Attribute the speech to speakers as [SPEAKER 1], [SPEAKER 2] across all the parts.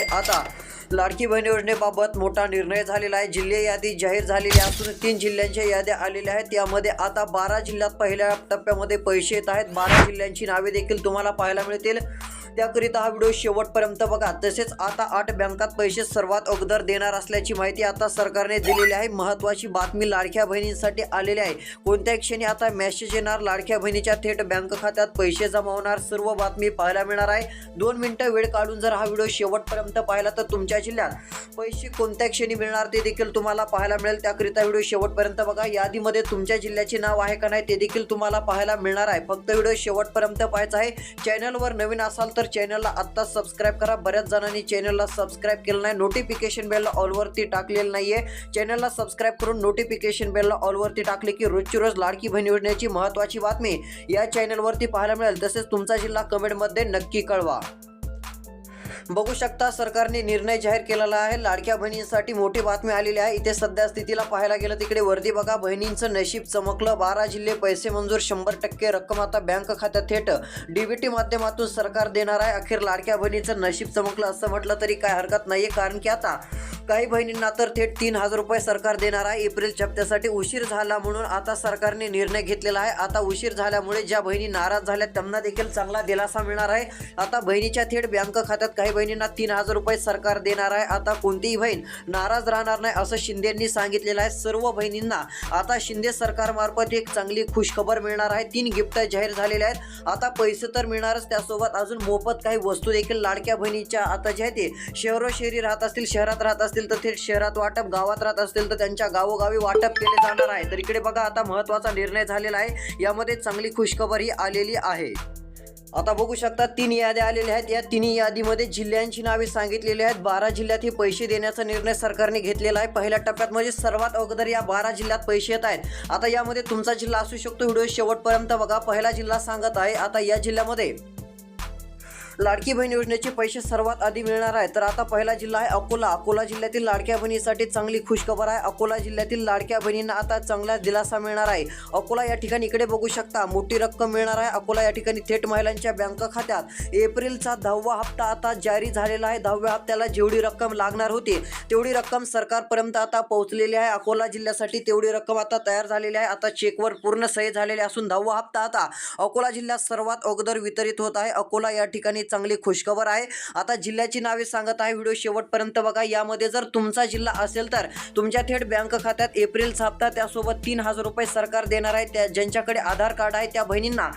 [SPEAKER 1] असल्यामुळे आता लाडकी बहीण योजनेबाबत मोठा निर्णय झालेला आहे. जिल्हे यादी जाहीर झालेली असून तीन जिल्ह्यांच्या याद्या आलेल्या आहेत. यामध्ये आता बारा जिल्ह्यात पहिल्या टप्प्यामध्ये पैसे येत आहेत. बारा जिल्ह्यांची नावे देखील तुम्हाला पाहायला मिळतील. त्याकरिता हा व्हिडिओ शेवटपर्यंत बघा. तसेच आता आठ बँकात पैसे सर्वात अगोदर देणार असल्याची माहिती आता सरकारने दिलेली आहे. महत्त्वाची बातमी लाडक्या बहिणींसाठी आलेली आहे. कोणत्या क्षणी आता मेसेज येणार लाडक्या बहिणीच्या थेट बँक खात्यात पैसे जमा होणार सर्व बातमी पाहायला मिळणार आहे. दोन मिनिटं वेळ काढून जर हा व्हिडिओ शेवटपर्यंत पाहिला तर तुमच्या जिल्ह्यात पैसे कोणत्या क्षणी मिळणार ते देखील तुम्हाला पाहायला मिळेल. त्याकरिता व्हिडिओ शेवटपर्यंत बघा. यादीमध्ये तुमच्या जिल्ह्याचे नाव आहे का नाही ते देखील तुम्हाला पाहायला मिळणार आहे. फक्त व्हिडिओ शेवटपर्यंत पाहायचा आहे. चॅनलवर नवीन असाल तर तर चॅनलला आत्ता सबस्क्राईब करा. बऱ्याच जणांनी चॅनलला सबस्क्राईब केलं नाही. नोटिफिकेशन बेलला ऑलवरती टाकलेलं नाहीये. चॅनलला सबस्क्राईब करून नोटिफिकेशन बेलला ऑलवरती टाकले की रोजची रोज लाडकी बहीण योजनेची महत्त्वाची बातमी या चॅनलवरती पाहायला मिळेल. तसेच तुमचा जिल्हा कमेंटमध्ये नक्की कळवा. बघू शकता सरकारने निर्णय जाहीर केलेला आहे. लाडक्या बहिणींसाठी मोठी बातमी आलेली आहे. इथे सध्या स्थितीला पाहायला गेलं तिकडे वर्दी बघा. बहिणींचं नशीब चमकलं. बारा जिल्हे पैसे मंजूर शंभर टक्के रक्कम आता बँक खात्यात थेट. डीबीटी माध्यमातून सरकार देणार आहे. अखेर लाडक्या बहिणीचं नशीब चमकलं असं म्हटलं तरी काय हरकत नाहीये. कारण की आता काही बहिणींना तर थेट तीन हजार रुपये सरकार देणार आहे. एप्रिल हप्त्यासाठी उशीर झाला म्हणून आता सरकारने निर्णय घेतलेला आहे. आता उशीर झाल्यामुळे ज्या बहिणी नाराज झाल्या त्यांना देखील चांगला दिलासा मिळणार आहे. आता बहिणीच्या थेट बँक खात्यात काही बहिणींना तीन हजार रुपये सरकार देणार आहे. आता कोणतीही बहीण नाराज राहणार नाही असं शिंदेंनी सांगितलेलं आहे. सर्व बहिणींना आता शिंदे सरकारमार्फत एक चांगली खुशखबर मिळणार आहे. तीन गिफ्ट जाहीर झालेले आहेत. आता पैसे तर मिळणारच त्यासोबत अजून मोफत काही वस्तू देखील लाडक्या बहिणीच्या आता जे आहे ते शहरोशहरी राहत असतील शहरात राहत असतील तर थेट शहरात वाटप गावात राहत असतील तर त्यांच्या गावोगावी वाटप केले जाणार आहे. तर इकडे बघा आता महत्त्वाचा निर्णय झालेला आहे. यामध्ये चांगली खुशखबर ही आलेली आहे. आता बघू शकता तीन याद्या आलेल्या आहेत. या तिन्ही यादीमध्ये जिल्ह्यांची नावे सांगितलेली आहेत. बारा जिल्ह्यात हे पैसे देण्याचा निर्णय सरकारने घेतलेला आहे. पहिल्या टप्प्यात म्हणजे सर्वात अगोदर या बारा जिल्ह्यात पैसे येत आहेत. आता यामध्ये तुमचा जिल्हा असू शकतो व्हिडिओ शेवटपर्यंत बघा. पहिला जिल्हा सांगत आहे. आता या जिल्ह्यामध्ये लाडकी बहीण योजनेचे पैसे सर्वात आधी मिळणार आहे. तर आता पहिला जिल्हा आहे अकोला. अकोला जिल्ह्यातील लाडक्या बहिणीसाठी चांगली खुशखबर आहे. अकोला जिल्ह्यातील लाडक्या बहिणींना आता चांगला दिलासा मिळणार आहे. अकोला या ठिकाणी इकडे बघू शकता मोठी रक्कम मिळणार आहे. अकोला या ठिकाणी थेट महिलांच्या बँक खात्यात. एप्रिलचा दहावा हप्ता आता जारी झालेला आहे. दहाव्या हप्त्याला जेवढी रक्कम लागणार होती तेवढी रक्कम सरकारपर्यंत आता पोहोचलेली आहे. अकोला जिल्ह्यासाठी तेवढी रक्कम आता तयार झालेली आहे. आता चेकवर पूर्ण सही झालेली असून दहावा हप्ता आता अकोला जिल्ह्यात सर्वात अगोदर वितरित होत आहे. अकोला या ठिकाणी चांगली खुशखबर आहे. आता जिल्ह्याची नावे सांगत आहे. व्हिडिओ शेवटपर्यंत बघा. यामध्ये जर तुमचा जिल्हा असेल तर तुमच्या थेट बँक खात्यात एप्रिलचा हप्ता त्यासोबत तीन हजार रुपये सरकार देणार आहे. त्या ज्यांच्याकडे आधार कार्ड आहे त्या बहिणींना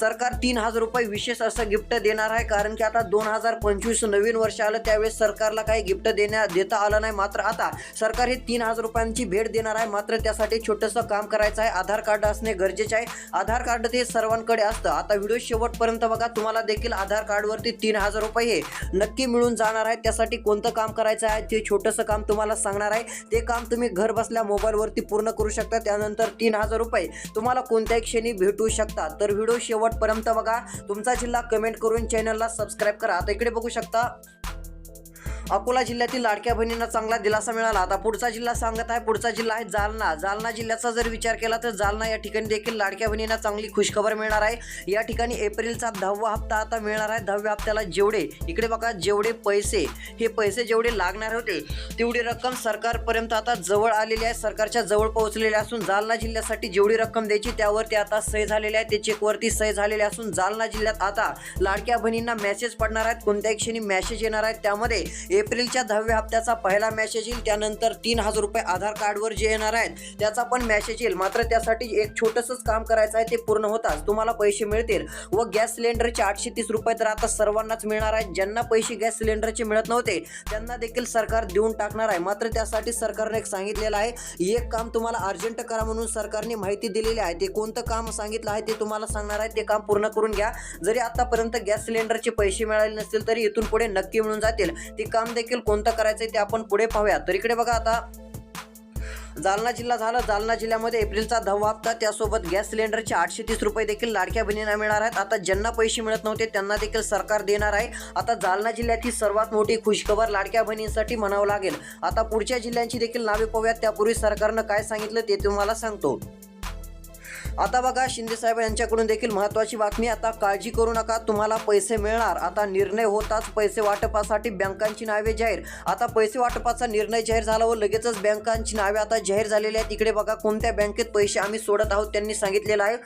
[SPEAKER 1] सरकार तीन हजार रुपये विशेष असं गिफ्ट देणार आहे. कारण की आता दोन हजार पंचवीस नवीन वर्ष आलं. त्यावेळेस सरकारला काही गिफ्ट देण्या देता आलं नाही. मात्र आता सरकार हे तीन हजार रुपयांची भेट देणार आहे. मात्र त्यासाठी छोटंसं काम करायचं आहे. आधार कार्ड असणे गरजेचे आहे. आधार कार्ड ते सर्वांकडे असतं. आता व्हिडिओ शेवटपर्यंत बघा. तुम्हाला देखील आधार कार्ड कार्डवरती तीन हजार रुपये हे नक्की मिळून जाणार आहे त्यासाठी कोणतं काम करायचं आहे? ते छोटंसं काम तुम्हाला सांगणार आहे ते काम तुम्ही घर बसल्या मोबाईलवरती पूर्ण करू शकता. त्यानंतर तीन हजार रुपये तुम्हाला कोणत्याही क्षणी भेटू शकतात. तर व्हिडिओ शेवटपर्यंत बघा. तुमचा जिल्हा कमेंट करून चॅनलला सबस्क्राईब करा. आता इकडे बघू शकता. अकोला जिल्ह्यातील लाडक्या बहिणींना चांगला दिलासा मिळाला. आता पुढचा जिल्हा सांगत आहे पुढचा जिल्हा आहे जालना. जालना जिल्ह्याचा जर विचार केला तर जालना या ठिकाणी देखील लाडक्या बहिणींना चांगली खुशखबर मिळणार आहे. या ठिकाणी एप्रिलचा दहावा हप्ता आता मिळणार आहे. दहाव्या हप्त्याला जेवढे इकडे बघा जेवढे पैसे हे पैसे जेवढे लागणार होते तेवढी रक्कम सरकारपर्यंत आता जवळ आलेली आहे. सरकारच्या जवळ पोहोचलेली असून जालना जिल्ह्यासाठी जेवढी रक्कम द्यायची त्यावरती आता सही झालेली आहे. ते चेकवरती सही झालेली असून जालना जिल्ह्यात आता लाडक्या बहिणींना मेसेज पडणार आहेत. कोणत्याही क्षणी मेसेज येणार आहेत. त्यामध्ये एप्रिलच्या दहाव्या हप्त्याचा पहिला मॅसेज येईल. त्यानंतर तीन हजार रुपये आधार कार्डवर जे येणार आहेत त्याचा पण मॅसेज येईल. मात्र त्यासाठी एक छोटंसंच काम करायचं आहे ते पूर्ण होताच. तुम्हाला पैसे मिळतील व गॅस सिलेंडरचे आठशे तीस रुपये तर आता सर्वांनाच मिळणार आहेत. ज्यांना पैसे गॅस सिलेंडरचे मिळत नव्हते त्यांना देखील सरकार देऊन टाकणार आहे. मात्र त्यासाठी सरकारने एक सांगितलेलं आहे एक काम तुम्हाला अर्जंट करा म्हणून सरकारने माहिती दिलेली आहे. ते कोणतं काम सांगितलं आहे ते तुम्हाला सांगणार आहे. ते काम पूर्ण करून घ्या. जरी आतापर्यंत गॅस सिलेंडरचे पैसे मिळाले नसतील तरी इथून पुढे नक्की मिळून जातील. ते काम देखील कोणतं करायचं आहे ते आपण पुढे पाहूया तर इकडे बघा आता जालना जिल्हा झाला. जालना जिल्ह्यामध्ये एप्रिलचा दहावा हप्ता त्यासोबत गॅस सिलेंडरचे आठशे तीस रुपये देखील लाडक्या बहिणींना मिळणार आहेत. आता ज्यांना पैसे मिळत नव्हते त्यांना देखील सरकार देणार आहे. आता जालना जिल्ह्यातील सर्वात मोठी खुशखबर लाडक्या बहिणींसाठी म्हणावं लागेल. आता पुढच्या जिल्ह्यांची देखील नावे पाहूयात. त्यापूर्वी सरकारनं काय सांगितलं ते तुम्हाला सांगतो. आता बघा शिंदे साहेब यांच्याकडून देखील महत्वाची बातमी. आता काळजी करू नका तुम्हाला पैसे मिळणार. आता निर्णय होताच पैसे वाटपासाठी बँकांची नावे जाहीर. आता पैसे वाटपाचा निर्णय जाहीर झाला व लगेचच बँकांची नावे आता जाहीर झालेली आहेत. इकडे बघा कोणत्या बँकेत पैसे आम्ही सोडत आहोत त्यांनी सांगितलेलं आहे.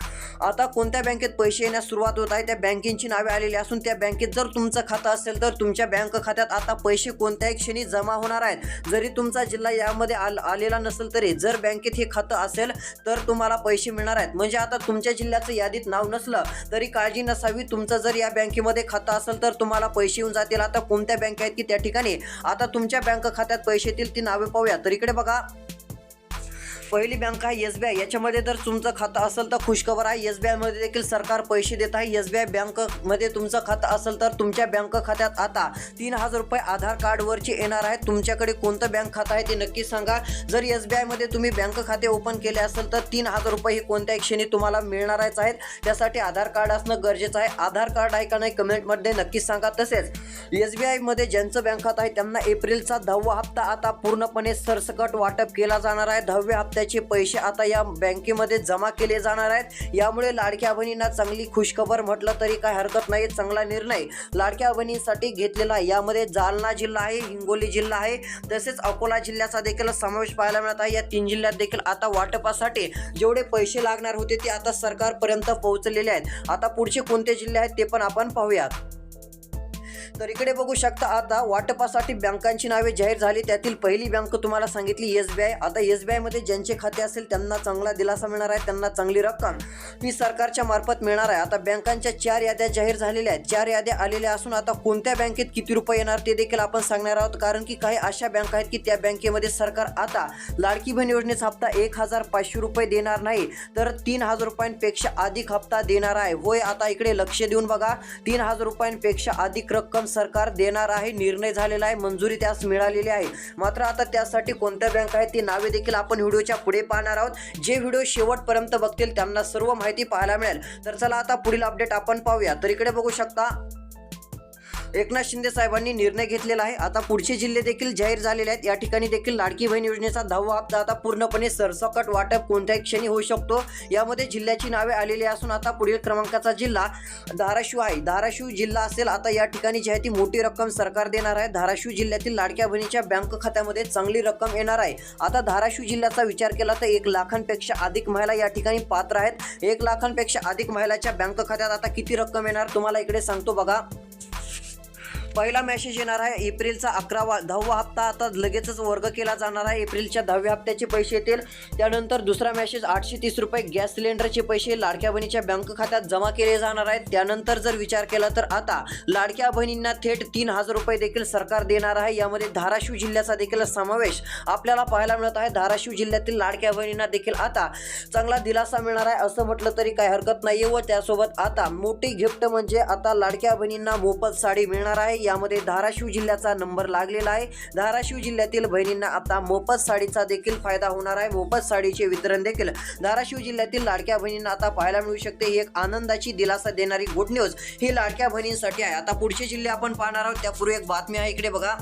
[SPEAKER 1] आता कोणत्या बँकेत पैसे येण्यास सुरुवात होत आहे त्या बँकेची नावे आलेली असून त्या बँकेत जर तुमचं खातं असेल तर तुमच्या बँक खात्यात आता पैसे कोणत्याही क्षणी जमा होणार आहेत. जरी तुमचा जिल्हा यामध्ये आलेला नसेल तरी जर बँकेत हे खातं असेल तर तुम्हाला पैसे मिळणार आहेत. म्हणजे आता तुमच्या जिल्ह्याचं यादीत नाव नसलं तरी काळजी नसावी. तुमचं जर या बँकेमध्ये खातं असेल तर तुम्हाला पैसे येऊन जातील. आता कोणत्या बँक आहेत की त्या ठिकाणी? आता तुमच्या बँक खात्यात पैसे येतील ती नावे पाहूया. तर इकडे बघा. पहिली बँक आहे एस बी आय याच्यामध्ये जर तुमचं खातं असेल तर खुशखबर आहे. एस बी आयमध्ये देखील सरकार पैसे देत आहे. एस बी आय बँकमध्ये तुमचं खातं असेल तर तुमच्या बँक खात्यात आता तीन हजार रुपये आधार कार्डवरचे येणार आहेत तुमच्याकडे कोणतं बँक खातं आहे ते नक्की सांगा. जर एस बी आयमध्ये तुम्ही बँक खाते ओपन केले असेल तर तीन हजार रुपये हे कोणत्याही क्षणी तुम्हाला मिळणारच आहेत त्यासाठी आधार कार्ड असणं गरजेचं आहे. आधार कार्ड आहे का नाही कमेंटमध्ये नक्की सांगा. तसेच एस बी आयमध्ये ज्यांचं बँक खातं आहे त्यांना एप्रिलचा दहावा हप्ता आता पूर्णपणे सरसकट वाटप केला जाणार आहे. दहाव्या त्याचे पैसे आता या बँकेमध्ये जमा केले जाणार आहेत. यामुळे लाडक्या बहिणींना चांगली खुशखबर म्हटलं तरी काय हरकत नाही चांगला निर्णय लाडक्या बहिणींसाठी घेतलेला आहे. यामध्ये जालना जिल्हा आहे हिंगोली जिल्हा आहे तसेच अकोला जिल्ह्याचा देखील समावेश पाहायला मिळत आहे. या तीन जिल्ह्यात देखील आता वाटपासाठी जेवढे पैसे लागणार होते ते आता सरकारपर्यंत पोहोचलेले आहेत. आता पुढचे कोणते जिल्हे आहेत ते पण आपण पाहूयात. तर इकडे बघू शकता आता वाटपासाठी बँकांची नावे जाहीर झाली. त्यातील पहिली बँक तुम्हाला सांगितली एस बी आय. आता एस बी आयमध्ये ज्यांचे खाते असेल त्यांना चांगला दिलासा मिळणार आहे त्यांना चांगली रक्कम ही सरकारच्या मार्फत मिळणार आहे. आता बँकांच्या चार याद्या जाहीर झालेल्या आहेत. चार याद्या आलेल्या असून आता कोणत्या बँकेत किती रुपये येणार ते देखील आपण सांगणार आहोत. कारण की काही अशा बँका आहेत की त्या बँकेमध्ये सरकार आता लाडकी बहीण योजनेचा हप्ता एक हजार पाचशे रुपये देणार नाही तर तीन हजार रुपयांपेक्षा अधिक हप्ता देणार आहे. होय आता इकडे लक्ष देऊन बघा. तीन हजार रुपयांपेक्षा अधिक रक्कम सरकार देणार आहे निर्णय झालेला आहे मंजुरी त्यास मिळालेली आहे. मात्र आता त्यासाठी कोणत्या बँक आहेत ती नावे देखील आपण व्हिडिओच्या पुढे पाहणार आहोत. जे व्हिडिओ शेवटपर्यंत बघतील त्यांना सर्व माहिती पाहायला मिळेल. तर चला आता पुढील अपडेट आपण पाहूया. तर इकडे बघू शकता एकनाथ शिंदे साहेबांनी निर्णय घेतलेला आहे. आता पुढचे जिल्हे देखील जाहीर झालेले आहेत. या ठिकाणी देखील लाडकी बहीण योजनेचा दहावा हप्ता आता पूर्णपणे सरसकट वाटप कोणत्याही क्षणी होऊ शकतो. यामध्ये जिल्ह्याची नावे आलेली असून आता पुढील क्रमांकाचा जिल्हा धाराशिव आहे. धाराशिव जिल्हा असेल आता या ठिकाणी जी आहे ती मोठी रक्कम सरकार देणार आहे. धाराशिव जिल्ह्यातील लाडक्या बहिणीच्या बँक खात्यामध्ये चांगली रक्कम येणार आहे. आता धाराशिव जिल्ह्याचा विचार केला तर एक लाखांपेक्षा अधिक महिला या ठिकाणी पात्र आहेत. एक लाखांपेक्षा अधिक महिलाच्या बँक खात्यात आता किती रक्कम येणार तुम्हाला इकडे सांगतो बघा. पहिला मेसेज येणार आहे. एप्रिलचा अकरावा दहावा हप्ता आता लगेचच वर्ग केला जाणार आहे. एप्रिलच्या दहाव्या हप्त्याचे पैसे येतील. त्यानंतर दुसरा मेसेज आठशे तीस रुपये गॅस सिलेंडरचे पैसे लाडक्या बहिणीच्या बँक खात्यात जमा केले जाणार आहेत. त्यानंतर जर विचार केला तर आता लाडक्या बहिणींना थेट तीन हजार रुपये देखील सरकार देणार आहे. यामध्ये धाराशिव जिल्ह्याचा देखील समावेश आपल्याला पाहायला मिळत आहे. धाराशिव जिल्ह्यातील लाडक्या बहिणींना देखील आता चांगला दिलासा मिळणार आहे. असं म्हटलं तरी काही हरकत नाही व त्यासोबत आता मोठी गिफ्ट म्हणजे आता लाडक्या बहिणींना मोफत साडी मिळणार आहे. यामध्ये धाराशिव जिल्ह्याचा नंबर लागलेला आहे. धाराशिव जिल्ह्यातील बहिणींना आता मोफत साडीचा देखील फायदा होणार आहे. मोफत साडीचे वितरण देखील धाराशिव जिल्ह्यातील लाडक्या बहिणींना आता पाहायला मिळू शकते. ही एक आनंदाची दिलासा देणारी गुड न्यूज ही लाडक्या बहिणींसाठी आहे. आता पुढचे जिल्हे आपण पाहणार आहोत. त्यापूर्वी एक बातमी आहे. इकडे बघा.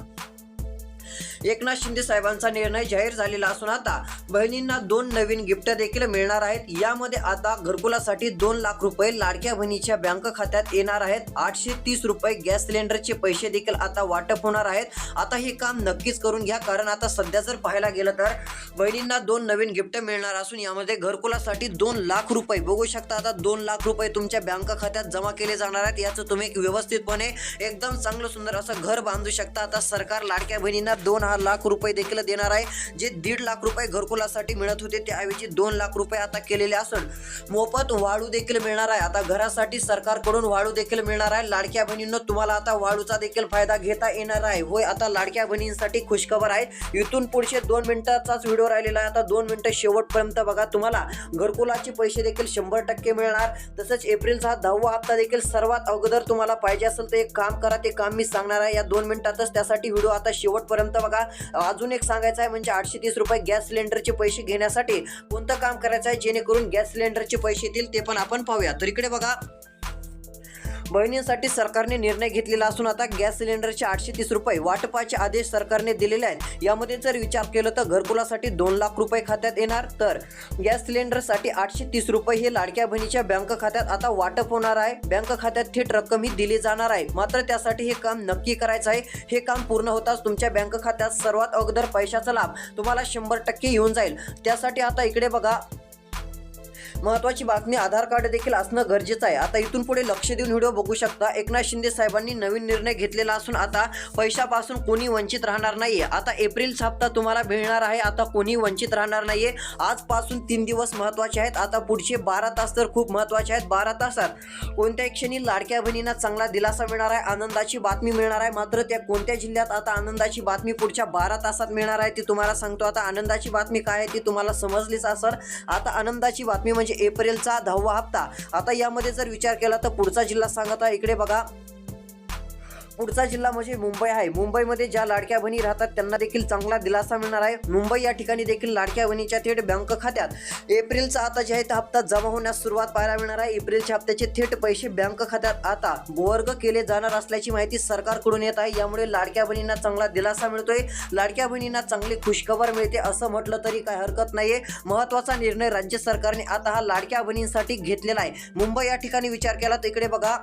[SPEAKER 1] एकनाथ शिंदे साहेबांचा निर्णय जाहीर झालेला असून आता बहिणींना दोन नवीन गिफ्ट देखील मिळणार आहेत. यामध्ये आता घरकुलासाठी दोन लाख रुपये लाडक्या बहिणीच्या बँक खात्यात येणार आहेत. आठशे तीस रुपये गॅस सिलेंडरचे पैसे देखील आता वाटप होणार आहेत. आता हे काम नक्कीच करून घ्या कारण आता सध्या जर पाहायला गेलं तर बहिणींना दोन नवीन गिफ्ट मिळणार असून यामध्ये घरकुलासाठी दोन लाख रुपये. बघू शकता आता दोन लाख रुपये तुमच्या बँक खात्यात जमा केले जाणार आहेत. याचं तुम्ही एक व्यवस्थितपणे एकदम चांगलं सुंदर असं घर बांधू शकता. आता सरकार लाडक्या बहिणींना दोन सहा लाख रुपये देखील देणार आहे. जे दीड लाख रुपये घरकुलासाठी मिळत होते त्याऐवजी दोन लाख रुपये आता केलेले असून मोफत वाळू देखील मिळणार आहे. आता घरासाठी सरकारकडून वाळू देखील मिळणार आहे. लाडक्या बहिणींना तुम्हाला आता वाळूचा देखील फायदा घेता येणार आहे. होय आता लाडक्या बहिणींसाठी खुशखबर आहे. इथून पुढचे दोन मिनिटाचाच व्हिडिओ राहिलेला आहे. आता दोन मिनिटं शेवटपर्यंत बघा तुम्हाला. घरकुलाचे पैसे देखील शंभर टक्के मिळणार. तसंच एप्रिलचा दहावा हप्ता देखील सर्वात अगोदर तुम्हाला पाहिजे असेल तर एक काम करा ते काम मी सांगणार आहे. या दोन मिनिटातच त्यासाठी व्हिडिओ आता शेवटपर्यंत बघा. अजून एक सांगायचं आहे म्हणजे आठशे तीस रुपये गॅस सिलेंडरचे पैसे घेण्यासाठी कोणतं काम करायचं आहे? जेणेकरून गॅस सिलेंडरचे पैसे येतील ते पण आपण पाहूया. तर इकडे बघा. बहिणींसाठी सरकारने निर्णय घेतलेला असून आता गॅस सिलेंडरचे आठशे तीस रुपये वाटपाचे आदेश सरकारने दिलेले आहेत. यामध्ये जर विचार केला तर घरकुलासाठी दोन लाख रुपये खात्यात येणार तर गॅस सिलेंडरसाठी आठशे तीस रुपये हे लाडक्या बहिणीच्या बँक खात्यात आता वाटप होणार आहे. बँक खात्यात थेट रक्कम ही दिली जाणार आहे. मात्र त्यासाठी हे काम नक्की करायचं आहे. हे काम पूर्ण होताच तुमच्या बँक खात्यात सर्वात अगोदर पैशाचा लाभ तुम्हाला शंभर टक्के येऊन जाईल. त्यासाठी आता इकडे बघा महत्वाची बातमी आधार कार्ड देखील असणं गरजेचं आहे. आता इथून पुढे लक्ष देऊन व्हिडिओ बघू शकता. एकनाथ शिंदे साहेबांनी नवीन निर्णय घेतलेला असून आता पैशापासून कोणी वंचित राहणार नाहीये. आता एप्रिलचा हप्ता तुम्हाला मिळणार आहे. आता कोणी वंचित राहणार नाहीये. आजपासून तीन दिवस महत्त्वाचे आहेत. आता पुढचे बारा तास तर खूप महत्त्वाचे आहेत. बारा तासात कोणत्याही क्षणी लाडक्या बहिणींना चांगला दिलासा मिळणार आहे. आनंदाची बातमी मिळणार आहे. मात्र त्या कोणत्या जिल्ह्यात आता आनंदाची बातमी पुढच्या बारा तासात मिळणार आहे ती तुम्हाला सांगतो. आता आनंदाची बातमी काय आहे ती तुम्हाला समजलीच असेल. आता आनंदाची बातमी म्हणजे म्हणजे एप्रिलचा दहावा हप्ता. आता यामध्ये जर विचार केला तर पुढचा जिल्हा सांगत आहे. इकडे बघा. पुढचा जिल्हा म्हणजे मुंबई आहे. मुंबईमध्ये ज्या लाडक्या बहिणी राहतात त्यांना देखील चांगला दिलासा मिळणार आहे. मुंबई या ठिकाणी देखील लाडक्या बहिणीच्या थेट बँक खात्यात एप्रिलचा आता जे आहे तो हप्ता जमा होण्यास सुरुवात पाहायला मिळणार आहे. एप्रिलच्या हप्त्याचे थेट पैसे बँक खात्यात आता वर्ग केले जाणार असल्याची माहिती सरकारकडून येत आहे. यामुळे लाडक्या बहिणींना चांगला दिलासा मिळतोय. लाडक्या बहिणींना चांगली खुशखबर मिळते असं म्हटलं तरी काय हरकत नाहीये. महत्त्वाचा निर्णय राज्य सरकारने आता हा लाडक्या बहिणींसाठी घेतलेला आहे. मुंबई या ठिकाणी विचार केला तर इकडे बघा.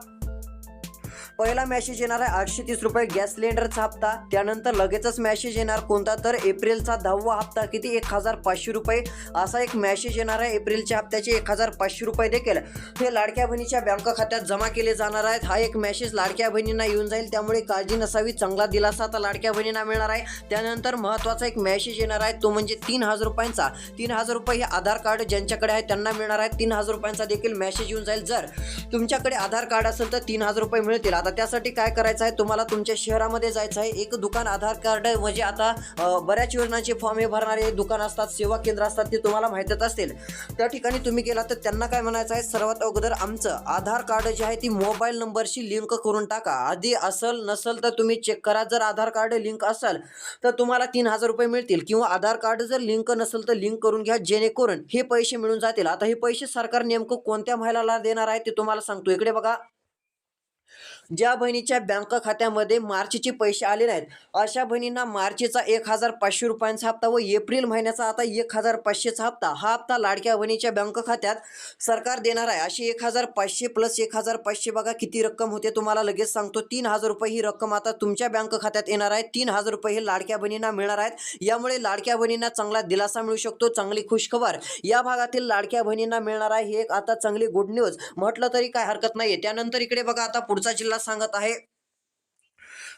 [SPEAKER 1] पहिला मेसेज येणार आहे आठशे तीस रुपये. गॅस सिलेंडरचा हप्ता. त्यानंतर लगेचच मेसेज येणार कोणता? तर एप्रिलचा दहावा हप्ता किती? एक हजार पाचशे रुपये. असा एक मेसेज येणार आहे. एप्रिलच्या हप्त्याचे एक हजार पाचशे रुपये देखील. हे लाडक्या बहिणीच्या बँक खात्यात जमा केले जाणार आहेत. हा एक मेसेज लाडक्या बहिणींना येऊन जाईल. त्यामुळे काळजी नसावी. चांगला दिलासा आता लाडक्या बहिणींना मिळणार आहे. त्यानंतर महत्त्वाचा एक मेसेज येणार आहे. तो म्हणजे तीन हजार रुपयांचा. तीन हजार रुपये हे आधार कार्ड ज्यांच्याकडे आहे त्यांना मिळणार आहे. तीन हजार रुपयांचा देखील मेसेज येऊन जाईल. जर तुमच्याकडे आधार कार्ड असेल तर तीन हजार रुपये मिळतील. आता त्यासाठी काय करायचं आहे? तुम्हाला तुमच्या शहरामध्ये जायचं आहे. एक दुकान आधार कार्ड म्हणजे आता बऱ्याच योजनांचे फॉर्म हे भरणारे दुकान असतात सेवा केंद्र असतात ते तुम्हाला माहीतच असतील. त्या ठिकाणी तुम्ही गेला तर त्यांना काय म्हणायचं आहे? सर्वात अगोदर आमचं आधार कार्ड जे आहे ती मोबाईल नंबरशी लिंक करून टाका. आधी असल नसल तर तुम्ही चेक करा. जर आधार कार्ड लिंक असेल तर तुम्हाला तीन हजार रुपये मिळतील. किंवा आधार कार्ड जर लिंक नसेल तर लिंक करून घ्या. जेणेकरून हे पैसे मिळून जातील. आता हे पैसे सरकार नेमकं कोणत्या महिलाला देणार आहे ते तुम्हाला सांगतो. इकडे बघा. ज्या बहिणीच्या बँक खात्यामध्ये मार्चचे पैसे आले नाहीत अशा बहिणींना मार्चचा एक हजार पाचशे रुपयांचा हप्ता व एप्रिल महिन्याचा आता एक हजार पाचशेचा हप्ता. हा हप्ता लाडक्या बहिणीच्या बँक खात्यात सरकार देणार आहे. अशी एक हजार पाचशे प्लस एक हजार पाचशे बघा किती रक्कम होते तुम्हाला लगेच सांगतो. तीन हजार रुपये ही रक्कम आता तुमच्या बँक खात्यात येणार आहे. तीन हजार रुपये हे लाडक्या बहिणींना मिळणार आहेत. यामुळे लाडक्या बहिणींना चांगला दिलासा मिळू शकतो चांगली खुशखबर. या भागातील लाडक्या बहिणींना मिळणार आहे ही एक आता चांगली गुड न्यूज म्हटलं तरी काय हरकत नाही त्यानंतर इकडे बघा आता पुढचा जिल्हा सांगत आहे.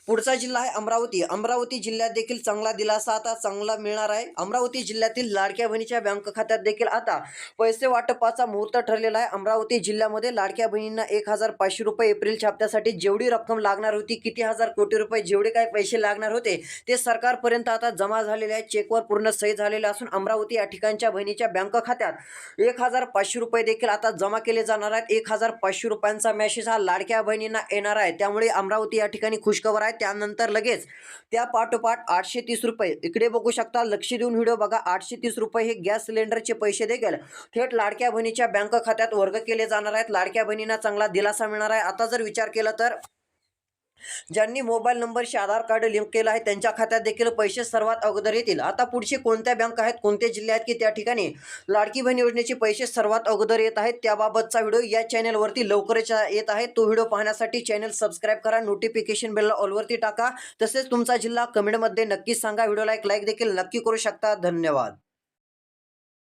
[SPEAKER 1] पुढचा जिल्हा आहे अमरावती. अमरावती जिल्ह्यात देखील चांगला दिलासा आता चांगला मिळणार आहे. अमरावती जिल्ह्यातील लाडक्या बहिणीच्या बँक खात्यात देखील आता पैसे वाटपाचा मुहूर्त ठरलेला आहे. अमरावती जिल्ह्यामध्ये लाडक्या बहिणींना एक हजार पाचशे रुपये एप्रिल छाप्त्यासाठी जेवढी रक्कम लागणार होती किती हजार कोटी रुपये जेवढे काय पैसे लागणार होते ते सरकारपर्यंत आता जमा झालेले आहे चेकवर पूर्ण सही झालेले असून अमरावती या ठिकाणच्या बहिणीच्या बँक खात्यात एक हजार पाचशे रुपये देखील आता जमा केले जाणार आहेत. एक हजार पाचशे रुपयांचा मेसेज हा लाडक्या बहिणींना येणार आहे. त्यामुळे अमरावती या ठिकाणी खुशखबर आहे त्यानंतर लगेच त्या पाठोपाठ आठशे तीस रुपये. इकडे बघू शकता लक्ष देऊन व्हिडिओ बघा. आठशे तीस रुपये हे गॅस सिलेंडरचे पैसे देखील थेट लाडक्या बहिणीच्या बँक खात्यात वर्ग केले जाणार आहेत. लाडक्या बहिणींना चांगला दिलासा मिळणार आहे. आता जर विचार केला तर ज्यांनी मोबाईल नंबरशी आधार कार्ड लिंक केलं आहे त्यांच्या खात्यात देखील पैसे सर्वात अगोदर येतील. आता पुढचे कोणत्या बँक आहेत कोणते जिल्हे आहेत की त्या ठिकाणी? लाडकी बहीण योजनेचे पैसे सर्वात अगोदर येत आहेत. त्याबाबतचा व्हिडिओ या चॅनलवरती लवकरच येत आहे. तो व्हिडिओ पाहण्यासाठी चॅनल सबस्क्राईब करा नोटिफिकेशन बेलला ऑलवरती टाका. तसेच तुमचा जिल्हा कमेंटमध्ये नक्कीच सांगा. व्हिडिओला एक लाईक देखील नक्की करू शकता. धन्यवाद.